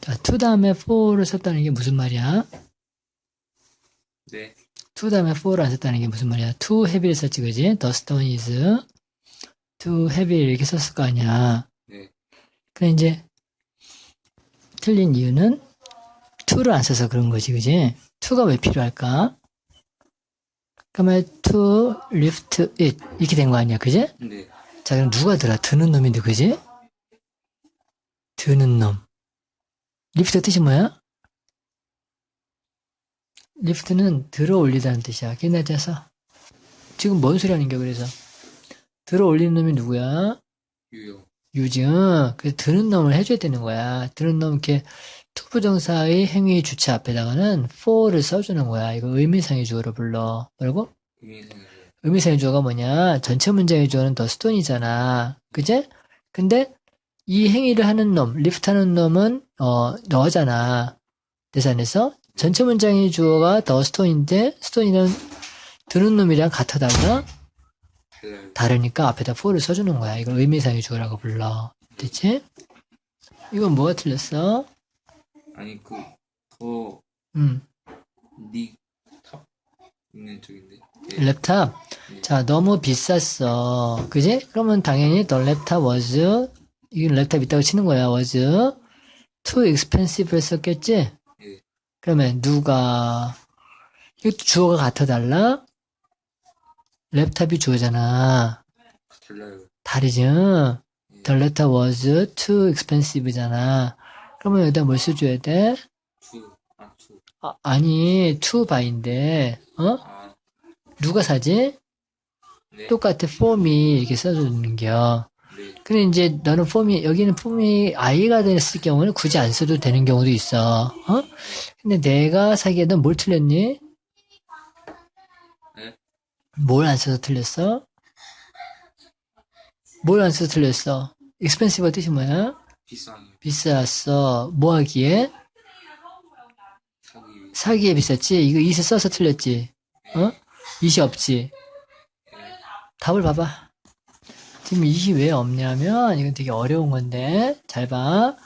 자, to 다음에 for를 썼다는 게 무슨 말이야? 네. to 다음에 for를 안 썼다는 게 무슨 말이야? to heavy를 썼지, 그지? the stone is too heavy 이렇게 썼을 거 아니야. 네. 근데 이제 틀린 이유는 to를 안 써서 그런 거지, 그지? to가 왜 필요할까? 그러면 to lift it 이렇게 된 거 아니야, 그지? 네. 자, 그럼 누가 들어? 드는 놈인데, 그지? 드는 놈. 리프트 뜻이 뭐야? 리프트는 들어 올리다는 뜻이야. 기나자서. 지금 뭔 소리 하는 겨, 그래서. 들어 올리는 놈이 누구야? 유효. 유증. 그래서 드는 놈을 해줘야 되는 거야. 드는 놈, 이렇게 투부정사의 행위 주체 앞에다가는 for를 써주는 거야. 이거 의미상의 주어로 불러. 뭐라고? 의미상의 의미상의 주어가 뭐냐? 전체 문장의 주어는 더 스톤이잖아. 그제? 근데 이 행위를 하는 놈, 리프트하는 놈은 어 너잖아. 대산에서 전체 문장의 주어가 더 스톤인데 스톤이는 드는 놈이랑 같아 달라? 달라요. 다르니까 앞에다 for를 써주는 거야. 이걸 의미상의 주어라고 불러. 됐지? 이건 뭐가 틀렸어? 아니 그더 음, 닉탑 있는 쪽인데. 네. 랩탑. 네. 자, 너무 비쌌어. 그지? 그러면 당연히 the laptop was, 이건 랩탑 있다고 치는 거야, was too expensive를 썼겠지? 네. 그러면 누가, 이것도 주어가 같아 달라? 랩탑이 주어잖아. 달라요. 다르지? the laptop was too expensive잖아. 그러면 여기다 뭘 써줘야 돼? 투. 아 투. 아, 아니, to buy인데, 어? 아 누가 사지? 네. 똑같아, form이 이렇게 써주는 겨. 네. 근데 이제 너는 폼이 여기는 폼이 아이가 됐을 경우는 굳이 안 써도 되는 경우도 있어. 어? 근데 내가 사기에는 뭘 틀렸니? 네. 뭘안 써서 틀렸어? 뭘 안 써서 틀렸어? expensive 뜻이 뭐야? 비싸요. 비쌌어. 뭐 하기에? 사기. 사기에 비쌌지? 이거 이세 써서 틀렸지? 어? 이시 없지? 답을 봐봐. 지금 이시 왜 없냐면 이건 되게 어려운 건데 잘 봐.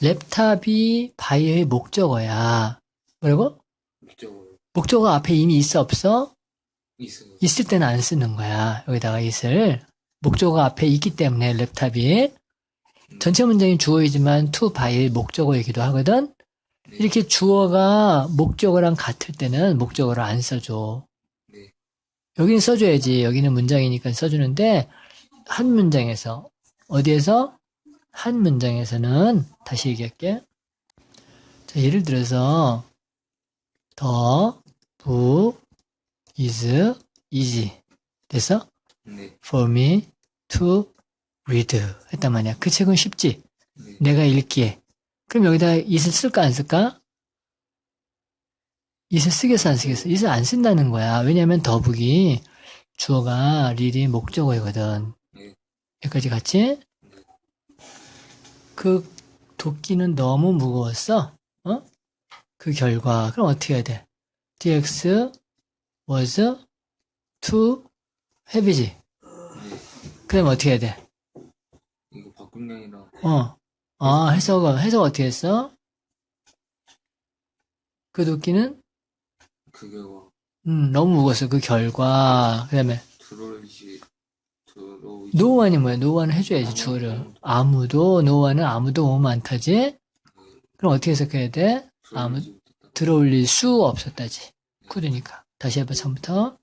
랩탑이 바이의 목적어야. 뭐라고? 목적으로 목적어 앞에 이미 있어 없어? 있어요. 있을 때는 안 쓰는 거야. 여기다가 있을. 목적어 앞에 있기 때문에 랩탑이 전체 문장이 주어이지만 to 바이의 목적어이기도 하거든. 네. 이렇게 주어가 목적어랑 같을 때는 목적어를 안 써줘. 네. 여기는 써줘야지. 여기는 문장이니까 써주는데 한 문장에서 어디에서 한 문장에서는 다시 얘기할게. 자, 예를 들어서 더, 부, is, easy 됐어? 네. For me to read 했단 말이야. 그 책은 쉽지. 네. 내가 읽기에. 그럼 여기다 it을 쓸까 안 쓸까? it을 쓰겠어 안 쓰겠어? it을 안 쓴다는 거야. 왜냐면 더북이 주어가 read이 목적어이거든. 네. 여기까지 같이? 그 도끼는 너무 무거웠어. 어? 그 결과. 그럼 어떻게 해야 돼? dx was too heavy지. 네. 그럼 어떻게 해야 돼? 이거 아니라 어. 아, 해석은, 해석 어떻게 했어? 그 도끼는, 그 결과 음, 너무 무거웠어. 그 결과. 그 다음에, 들어오지. 노원이 뭐야? 노원을 해줘야지, 주어를. 아무도, 노원은 아무도 오면 안 타지? 그럼 어떻게 해석해야 돼? 아무-. 들어올릴 수 없었다지. could니까. 다시 해봐, 처음부터.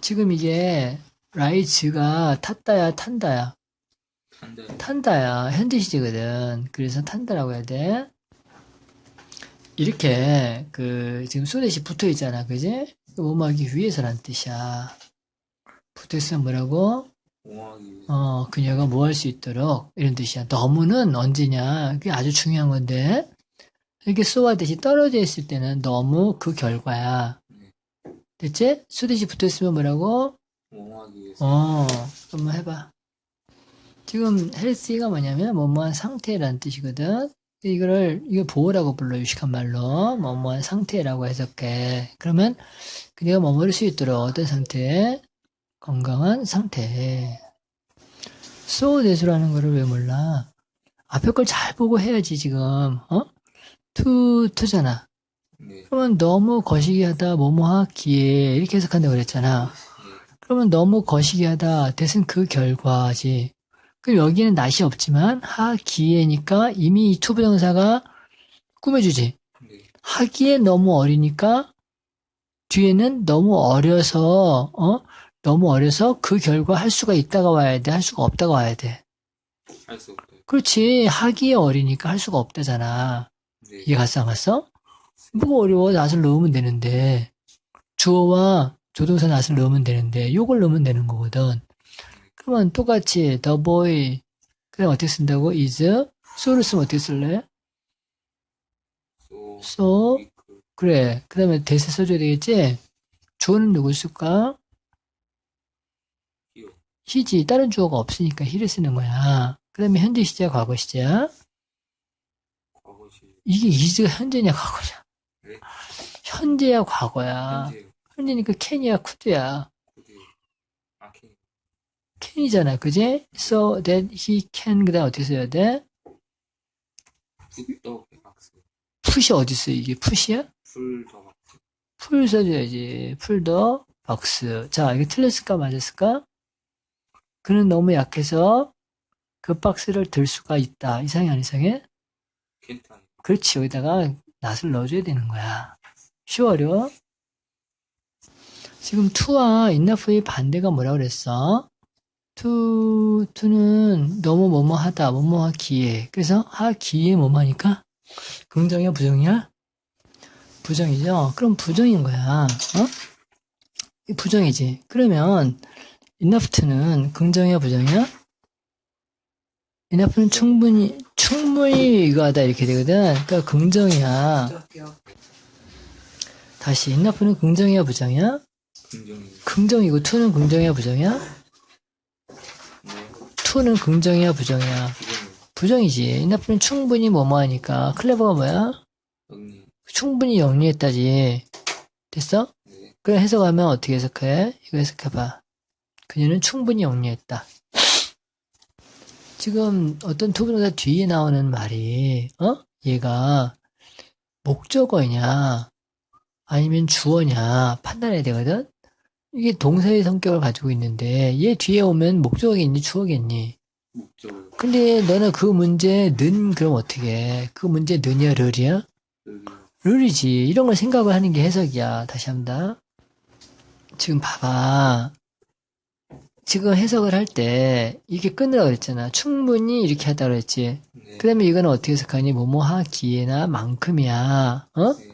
지금 이게, 라이츠가 탔다야, 탄다야. 탄다야 현재 시제거든. 그래서 탄다라고 해야 돼. 이렇게 그 지금 소대시 붙어 있잖아, 그지? 뭐하기 위해서란 뜻이야. 붙어 있으면 뭐라고? 어, 그녀가 뭐 할 수 있도록 이런 뜻이야. 너무는 언제냐? 그게 아주 중요한 건데 이렇게 쏘아듯이 떨어져 있을 때는 너무 그 결과야. 됐지? 수대시 붙어 있으면 뭐라고? 어, 한번 해봐. 지금 헬스가 뭐냐면 뭐뭐한 상태라는 뜻이거든. 이거를 이거 보호라고 불러 유식한 말로 뭐뭐한 상태라고 해석해. 그러면 그녀가 머무를 수 있도록 어떤 상태? 건강한 상태. 소대수라는 거를 왜 몰라? 앞에 걸 잘 보고 해야지 지금. 어? to, to잖아. 네. 그러면 너무 거시기하다, 뭐뭐 하기에 이렇게 해석한다고 그랬잖아. 네. 그러면 너무 거시기하다, 대신 그 결과지. 그럼 여기는 낫이 없지만 하기에니까 이미 이 투부정사가 꾸며주지. 네. 하기에 너무 어리니까 뒤에는 너무 어려서 어 너무 어려서 그 결과 할 수가 있다가 와야 돼, 할 수가 없다가 와야 돼. 할 수 없다. 그렇지 하기에 어리니까 할 수가 없다잖아. 네. 이해 갔어 안 갔어? 뭐가 어려워 낫을 넣으면 되는데 주어와 조동사 낫을 넣으면 되는데 요걸 넣으면 되는 거거든. 그러면 똑같이 the boy 그냥 어떻게 쓴다고 is so를 쓰면 어떻게 쓸래? 소. so. 그래. 그 다음에 대세 써줘야 되겠지? 주어는 누굴 쓸까? 히지. 다른 주어가 없으니까 히를 쓰는 거야. 그 다음에 현재 시제야, 과거 시제야? 이게 이즈가 현재냐, 과거냐? 네. 현재야, 과거야. 현재. 현재니까 캔이야, 쿠드야. 아케. 캔이잖아, 그지? So that he can, 그 다음 어떻게 써야 돼? 푸시 어딨어, 이게? 푸시야? 풀더. 풀 써줘야지. 풀더 박스. 자, 이게 틀렸을까, 맞았을까? 그는 너무 약해서 그 박스를 들 수가 있다. 이상해, 안 이상해? 켄타니. 그렇지, 여기다가 낫을 넣어줘야 되는 거야. 쉬워, 어려워? 지금 to와 enough의 반대가 뭐라 그랬어? to, to는 너무 뭐뭐 하다, 뭐뭐 하기에. 그래서 하기에 뭐뭐 하니까? 긍정이야, 부정이야? 부정이죠? 그럼 부정인 거야. 어? 이 부정이지. 그러면 enough to는 긍정이야, 부정이야? enough는 충분히, 충분히 이거 하다 이렇게 되거든. 그러니까 긍정이야. 다시 enough는 긍정이야, 부정이야? 긍정이. 긍정이고 to는 긍정이야, 부정이야? 네. to는 긍정이야, 부정이야? 부정이. 부정이지. enough는 충분히 뭐뭐 하니까. 클레버가 뭐야? 충분히 영리했다지. 됐어? 네. 그래 해석하면 어떻게 해석해? 이거 해석해봐. 그녀는 충분히 영리했다. 지금 어떤 투부정사 뒤에 나오는 말이 어? 얘가 목적어냐 아니면 주어냐 판단해야 되거든? 이게 동사의 성격을 가지고 있는데 얘 뒤에 오면 목적어겠니 주어겠니? 목적어. 근데 너는 그 문제 는 그럼 어떻게 해? 그 문제 는이야 럴이야? 여기. 룰이지. 이런 걸 생각을 하는 게 해석이야. 다시 한다. 지금 봐봐. 지금 해석을 할 때 이게 끊으라고 그랬잖아. 충분히 이렇게 하다 그랬지. 네. 그 다음에 이거는 어떻게 해석하니? 뭐뭐 하기에나 만큼이야. 어? 네.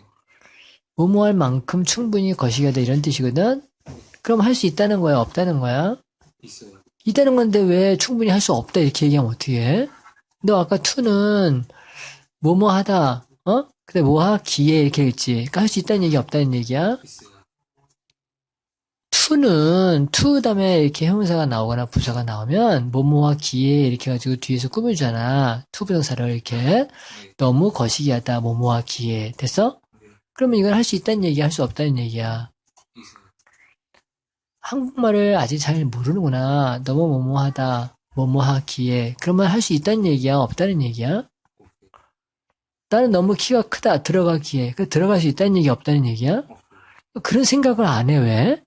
뭐뭐 할 만큼 충분히 거시기하다 이런 뜻이거든? 그럼 할 수 있다는 거야? 없다는 거야? 있어요. 있다는 건데 왜 충분히 할 수 없다 이렇게 얘기하면 어떻게 해? 너 아까 투는 뭐뭐 하다, 어? 근데 뭐 하기에 이렇게 했지. 그러니까 할 수 있다는 얘기 없다는 얘기야? 있어요. 투는 투 다음에 이렇게 형용사가 나오거나 부사가 나오면 뭐뭐와 기에 이렇게 가지고 뒤에서 꾸며주잖아. 투 부정사를 이렇게 네. 너무 거시기하다 뭐뭐와 기에 됐어? 네. 그러면 이건 할수 있다는 얘기야, 할수 없다는 얘기야. 한국말을 아직 잘 모르는구나. 너무 뭐뭐하다 뭐뭐하기에 그러면 할 수 있다는 얘기야, 없다는 얘기야? 나는 너무 키가 크다 들어가기에 그 들어갈 수 있다는 얘기 없다는 얘기야? 그런 생각을 안 해 왜?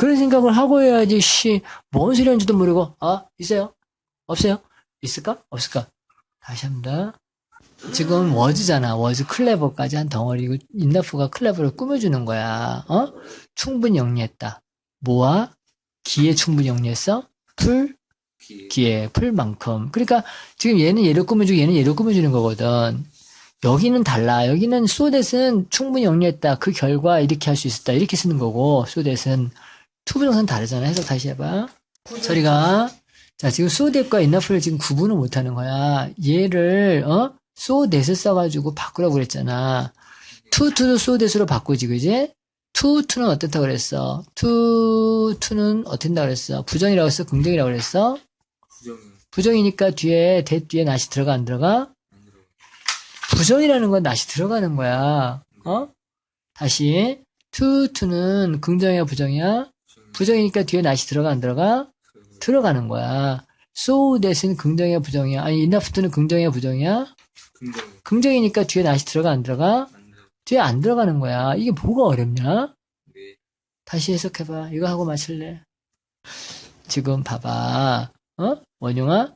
네. 그런 생각을 하고 해야지 씨 뭔 소리 하는지도 모르고 아 있어요? 없어요? 있을까? 없을까? 다시 합니다. 지금 워즈잖아. 워즈 클레버까지 한 덩어리고 인다프가 클레버를 꾸며주는 거야. 어? 충분히 영리했다. 뭐와? 기에 충분히 영리했어? 풀? 기에 풀만큼. 그러니까 지금 얘는 얘를 꾸며주고 얘는 얘를 꾸며주는 거거든. 여기는 달라. 여기는 소댓은 충분히 영리했다. 그 결과 이렇게 할 수 있었다. 이렇게 쓰는 거고 소댓은 투부정사는 다르잖아. 해석 다시 해봐. 저리가 자 지금 소댓과 인나프를 지금 구분을 못하는 거야. 얘를 어 소댓을 써가지고 바꾸라고 그랬잖아. 투투도 소댓으로 바꾸지 그지? 투투는 어떻다 그랬어? 투 투는 어떻다 그랬어? 부정이라고 했어? 긍정이라고 그랬어? 부정이. 부정이니까 뒤에 대 뒤에 낫이 들어가 안 들어가? 안 들어요. 부정이라는 건 낫이 들어가는 거야. 어? 다시 투 투는 긍정이야 부정이야? 부정이. 부정이니까 뒤에 낫이 들어가 안 들어가? 들어가는 거야. so 대신 긍정이야, 부정이야? 아니, enough는 긍정이야, 부정이야? 긍정. 긍정이니까 뒤에 not이 들어가, 안 들어가? 안. 뒤에 안 들어가는 거야. 이게 뭐가 어렵냐? 네. 다시 해석해봐. 이거 하고 마실래? 지금 봐봐. 어? 원용아?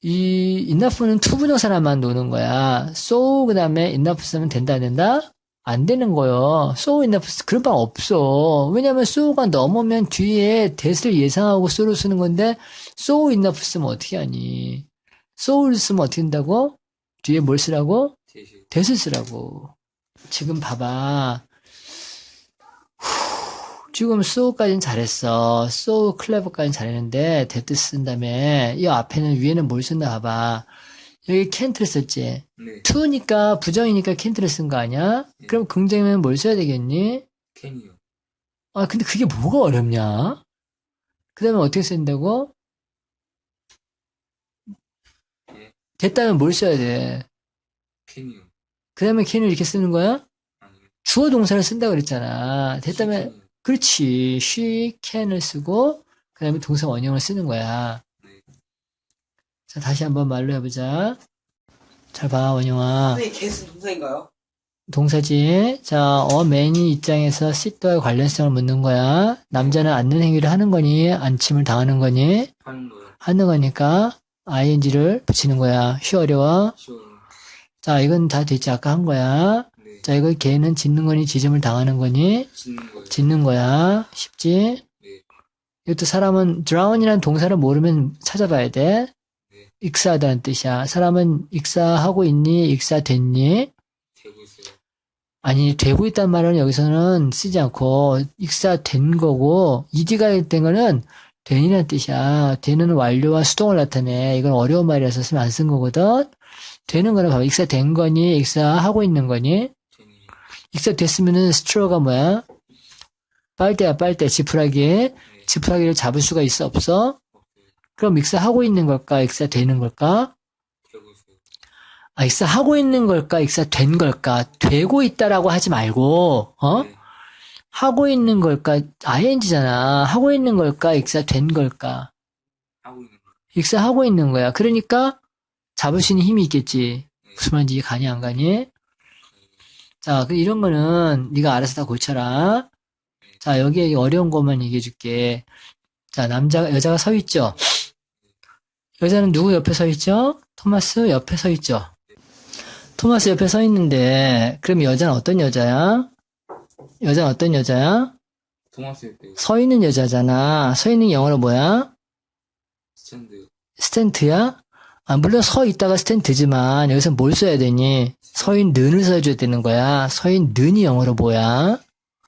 이 enough는 투부정사람만 노는 거야. so 그 다음에 enough 쓰면 된다 안 된다? 안 되는 거요. so enough 그런 방 없어. 왜냐면 so가 넘으면 뒤에 that을 예상하고 so를 쓰는 건데 so enough 쓰면 어떻게 하니? so를 쓰면 어떻게 된다고? 뒤에 뭘 쓰라고? that을 쓰라고. 지금 봐봐. 후, 지금 so까지는 잘했어. so clever까지는 잘했는데 that 쓴 다음에 이 앞에는 위에는 뭘 쓴다 봐봐. 여기 can't를 썼지. 네. to니까 부정이니까 can't를 쓴 거 아니야? 그럼 긍정이면 뭘 써야 되겠니? 캔이요. 아 근데 그게 뭐가 어렵냐? 그 다음에 어떻게 쓴다고? 예. 됐다면 뭘 써야 돼? 캔이요. 그 다음에 can을 이렇게 쓰는 거야? 아니요. 주어 동사를 쓴다 그랬잖아. 됐다면. 그렇지. she can을 쓰고 그 다음에 동사 원형을 쓰는 거야. 네. 자, 다시 한번 말로 해보자. 잘 봐, 원영아. 선생님, 개수 동사인가요? 동사지. 자, 어, man이 입장에서 sit와의 관련성을 묻는 거야. 남자는 앉는 행위를 하는 거니, 안침을 당하는 거니, 하는 거니까 ing를 붙이는 거야. 쉬 어려워. 자, 이건 다 됐지. 아까 한 거야. 네. 자, 이거 걔는 짓는 거니, 지짐을 당하는 거니. 짓는 거야. 쉽지? 네. 이것도 사람은 drown이라는 동사를 모르면 찾아봐야 돼. 네. 익사하다는 뜻이야. 사람은 익사하고 있니? 익사됐니? 되고 있어요. 아니, 되고 있단 말은 여기서는 쓰지 않고 익사된 거고 ed가 된 거는 된이라는 뜻이야. 되는 완료와 수동을 나타내. 이건 어려운 말이라서 쓰면 안 쓴 거거든. 되는 거는 봐봐. 익사된 거니? 익사하고 있는 거니? 익사됐으면은 스트로가 뭐야? 빨대야, 빨대. 지푸라기. 네. 지푸라기를 잡을 수가 있어, 없어? 그럼 익사하고 있는 걸까? 익사되는 걸까? 아, 익사하고 있는 걸까? 익사된 걸까? 되고 있다라고 하지 말고, 어? 네. 하고 있는 걸까? ing잖아. 하고 있는 걸까? 익사된 걸까? 하고 있는 거. 익사하고 있는 거야. 그러니까 잡을 수 있는 힘이 있겠지. 무슨 말인지 가니 안 가니? 자, 그 이런 거는 네가 알아서 다 고쳐라. 자, 여기에 어려운 것만 얘기해 줄게. 자, 남자가 여자가 서 있죠. 여자는 누구 옆에 서 있죠? 토마스 옆에 서 있죠. 토마스 옆에 서 있는데 그럼 여자는 어떤 여자야? 여자는 어떤 여자야? 토마스 때서 있는 여자잖아. 서 있는 영어로 뭐야? 스탠드. 스탠트야? 아, 물론 서 있다가 스탠트지만 여기서 뭘 써야 되니? 서 있는을 써줘야 되는 거야. 서 있는이 영어로 뭐야?